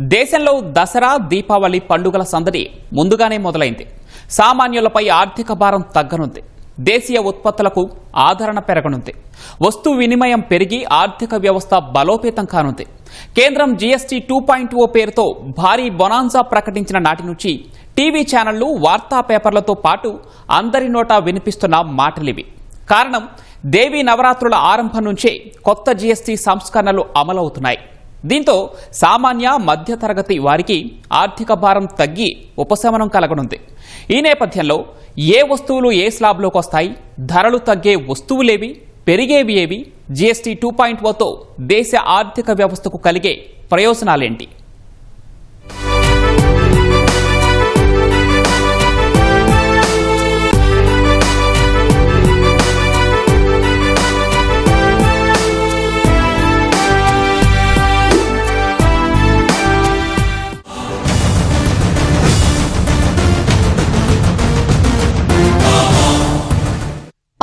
దేశంలో దసరా దీపావళి పండుగల సందడి ముందుగానే మొదలైంది. సామాన్యులపై ఆర్థిక భారం తగ్గనుంది. దేశీయ ఉత్పత్తులకు ఆదరణ పెరగనుంది. వస్తు వినిమయం పెరిగి ఆర్థిక వ్యవస్థ బలోపేతం కానుంది. కేంద్రం జీఎస్టీ టూ పాయింట్ ఓ పేరుతో భారీ బొనాన్సా ప్రకటించిన నాటి నుంచి టీవీ ఛానళ్ళు వార్తా పేపర్లతో పాటు అందరి నోటా వినిపిస్తున్న మాటలివి. కారణం దేవీ నవరాత్రుల ఆరంభం నుంచే కొత్త జీఎస్టీ సంస్కరణలు అమలవుతున్నాయి. దీంతో సామాన్య మధ్యతరగతి వారికి ఆర్థిక భారం తగ్గి ఉపశమనం కలగనుంది. ఈ నేపథ్యంలో ఏ వస్తువులు ఏ స్లాబ్లోకి వస్తాయి? ధరలు తగ్గే వస్తువులేవి పెరిగేవి ఏవి? జీఎస్టీ టూ పాయింట్ ఓతో దేశ ఆర్థిక వ్యవస్థకు కలిగే ప్రయోజనాలేంటి?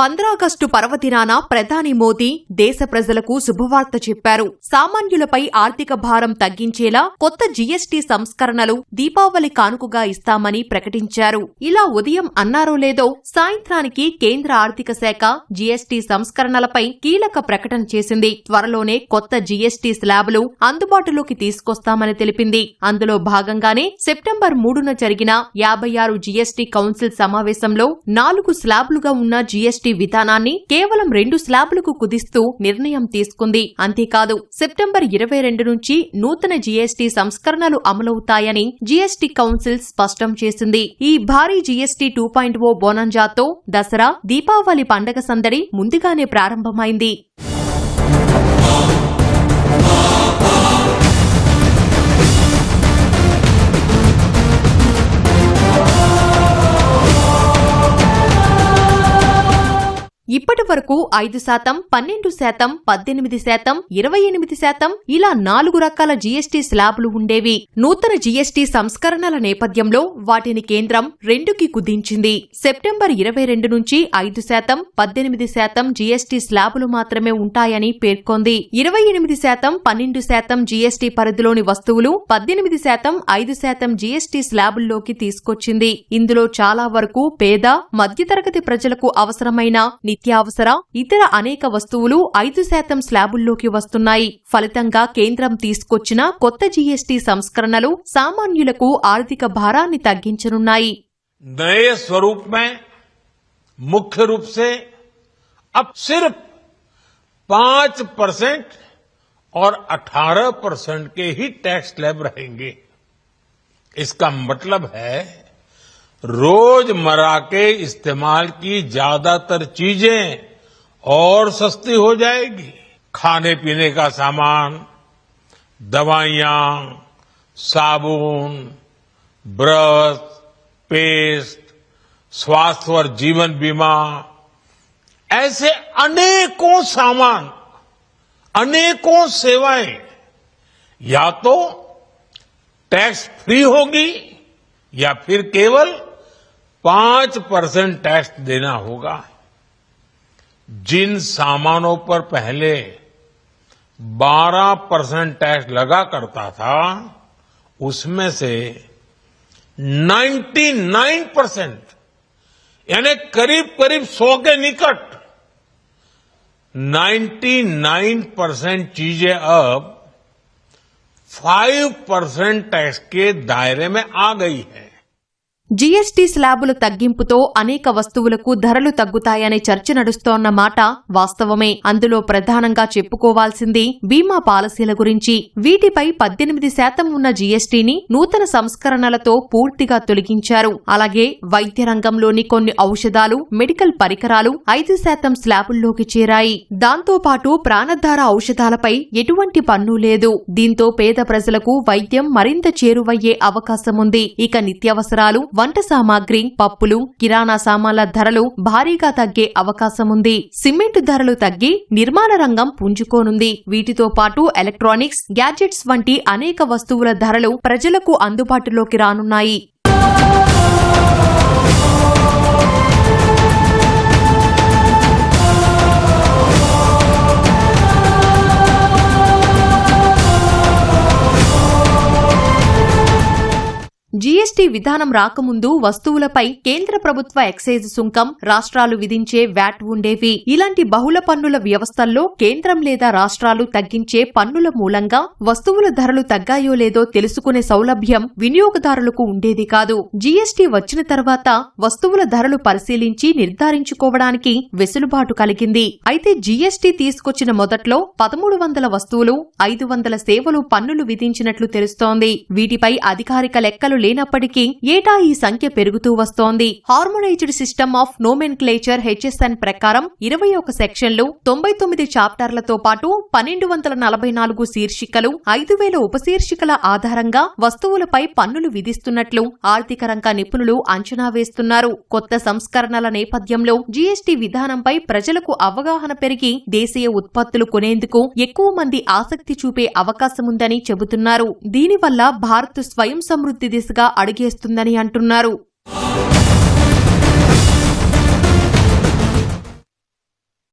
పంద్రాగస్టు పర్వదినాన ప్రధాని మోదీ దేశ ప్రజలకు శుభవార్త చెప్పారు. సామాన్యులపై ఆర్థిక భారం తగ్గించేలా కొత్త జీఎస్టీ సంస్కరణలు దీపావళి కానుకగా ఇస్తామని ప్రకటించారు. ఇలా ఉదయం అన్నారో లేదో సాయంత్రానికి కేంద్ర ఆర్థిక శాఖ జీఎస్టీ సంస్కరణలపై కీలక ప్రకటన చేసింది. త్వరలోనే కొత్త జీఎస్టీ స్లాబ్లు అందుబాటులోకి తీసుకొస్తామని తెలిపింది. అందులో భాగంగానే సెప్టెంబర్ మూడున జరిగిన యాభై ఆరు జీఎస్టీ కౌన్సిల్ సమావేశంలో నాలుగు స్లాబ్లుగా ఉన్న జీఎస్టీ విధానాన్ని కేవలం రెండు స్లాబ్లకు కుదిస్తూ నిర్ణయం తీసుకుంది. అంతేకాదు సెప్టెంబర్ ఇరవై రెండు నుంచి నూతన జీఎస్టీ సంస్కరణలు అమలవుతాయని జీఎస్టీ కౌన్సిల్ స్పష్టం చేసింది. ఈ భారీ జీఎస్టీ టూ పాయింట్ ఓ బోనంజాతో దసరా దీపావళి పండగ సందడి ముందుగానే ప్రారంభమైంది. ఇప్పటి వరకు ఐదు శాతం పన్నెండు శాతం పద్దెనిమిది శాతం ఇరవై ఎనిమిది శాతం ఇలా నాలుగు రకాల జీఎస్టీ స్లాబులు ఉండేవి. నూతన జీఎస్టీ సంస్కరణల నేపథ్యంలో వాటిని కేంద్రం రెండుకి కుదించింది. సెప్టెంబర్ ఇరవై రెండు నుంచి ఐదు శాతం పద్దెనిమిది శాతం జీఎస్టీ స్లాబులు మాత్రమే ఉంటాయని పేర్కొంది. ఇరవై ఎనిమిది శాతం పన్నెండు శాతం జీఎస్టీ పరిధిలోని వస్తువులు పద్దెనిమిది శాతం ఐదు శాతం జీఎస్టీ స్లాబుల్లోకి తీసుకొచ్చింది. ఇందులో చాలా వరకు పేద మధ్యతరగతి ప్రజలకు అవసరమైన నిత్యావసర ఇతర అనేక వస్తువులు ఐదు శాతం స్లాబుల్లోకి వస్తున్నాయి ఫలితంగా కేంద్రం తీసుకొచ్చిన కొత్త జీఎస్టీ సంస్కరణలు సామాన్యులకు ఆర్థిక భారాన్ని తగ్గించనున్నాయి नए स्वरूप में मुख्य रूप से अब सिर्फ पांच परसेंट और अठारह परसेंट के ही टैक्स स्लैब रहेंगे इसका मतलब है रोज़मर्रा के इस्तेमाल की ज़्यादातर चीज़ें और सस्ती हो जाएगी। खाने पीने का सामान, दवाइयाँ, साबुन, ब्रश, पेस्ट, स्वास्थ्य और जीवन बीमा, ऐसे अनेकों सामान, अनेकों सेवाएँ या तो टैक्स फ्री होगी या फिर केवल पाँच परसेंट टैक्स देना होगा। जिन सामानों पर पहले 12 परसेंट टैक्स लगा करता था, उसमें से 99 परसेंट, यानी करीब करीब 100 के निकट 99 परसेंट चीज़ें अब 5 परसेंट टैक्स के दायरे में आ गई है। జీఎస్టీ స్లాబుల తగ్గింపుతో అనేక వస్తువులకు ధరలు తగ్గుతాయనే చర్చ నడుస్తోన్న మాట వాస్తవమే. అందులో ప్రధానంగా చెప్పుకోవాల్సింది బీమా పాలసీల గురించి. వీటిపై పద్దెనిమిది శాతం ఉన్న జీఎస్టీని నూతన సంస్కరణలతో పూర్తిగా తొలగించారు. అలాగే వైద్య రంగంలోని కొన్ని ఔషధాలు మెడికల్ పరికరాలు ఐదు శాతం స్లాబుల్లోకి చేరాయి. దాంతోపాటు ప్రాణధార ఔషధాలపై ఎటువంటి పన్ను లేదు. దీంతో పేద ప్రజలకు వైద్యం మరింత చేరువయ్యే అవకాశముంది. ఇక నిత్యావసరాలు వంట సామాగ్రి పప్పులు కిరాణా సామాన్ల ధరలు భారీగా తగ్గే అవకాశముంది. సిమెంట్ ధరలు తగ్గి నిర్మాణ రంగం పుంజుకోనుంది. వీటితో పాటు ఎలక్ట్రానిక్స్ గ్యాడ్జెట్స్ వంటి అనేక వస్తువుల ధరలు ప్రజలకు అందుబాటులోకి రానున్నాయి. జీఎస్టీ విధానం రాకముందు వస్తువులపై కేంద్ర ప్రభుత్వ ఎక్సైజ్ సుంకం రాష్ట్రాలు విధించే వ్యాట్ ఉండేవి. ఇలాంటి బహుళ పన్నుల వ్యవస్థల్లో కేంద్రం లేదా రాష్ట్రాలు తగ్గించే పన్నుల మూలంగా వస్తువుల ధరలు తగ్గాయో లేదో తెలుసుకునే సౌలభ్యం వినియోగదారులకు ఉండేది కాదు. జీఎస్టీ వచ్చిన తర్వాత వస్తువుల ధరలు పరిశీలించి నిర్ధారించుకోవడానికి వెసులుబాటు కలిగింది. అయితే జీఎస్టీ తీసుకొచ్చిన మొదట్లో పదమూడు వందల వస్తువులు ఐదు వందల సేవలు పన్నులు విధించినట్లు తెలుస్తోంది. వీటిపై అధికారిక లెక్కలు లేనప్పటికీ ఏటా ఈ సంఖ్య పెరుగుతూ వస్తోంది. Harmonised system of nomenclature HSN ప్రకారం ఇరవై ఒక సెక్షన్లు తొంభై తొమ్మిది చాప్టర్లతో పాటు పన్నెండు వందల నలభై నాలుగు శీర్షికలు ఐదు వేల ఉపశీర్షికల ఆధారంగా వస్తువులపై పన్నులు విధిస్తున్నట్లు ఆర్థిక రంగ నిపుణులు అంచనా వేస్తున్నారు. కొత్త సంస్కరణల నేపథ్యంలో జీఎస్టీ విధానంపై ప్రజలకు అవగాహన పెరిగి దేశీయ ఉత్పత్తులు కొనేందుకు ఎక్కువ మంది ఆసక్తి చూపే అవకాశముందని చెబుతున్నారు. దీనివల్ల భారత్ స్వయం సమృద్ధి దిశగా అడిగేస్తుందని అంటున్నారు.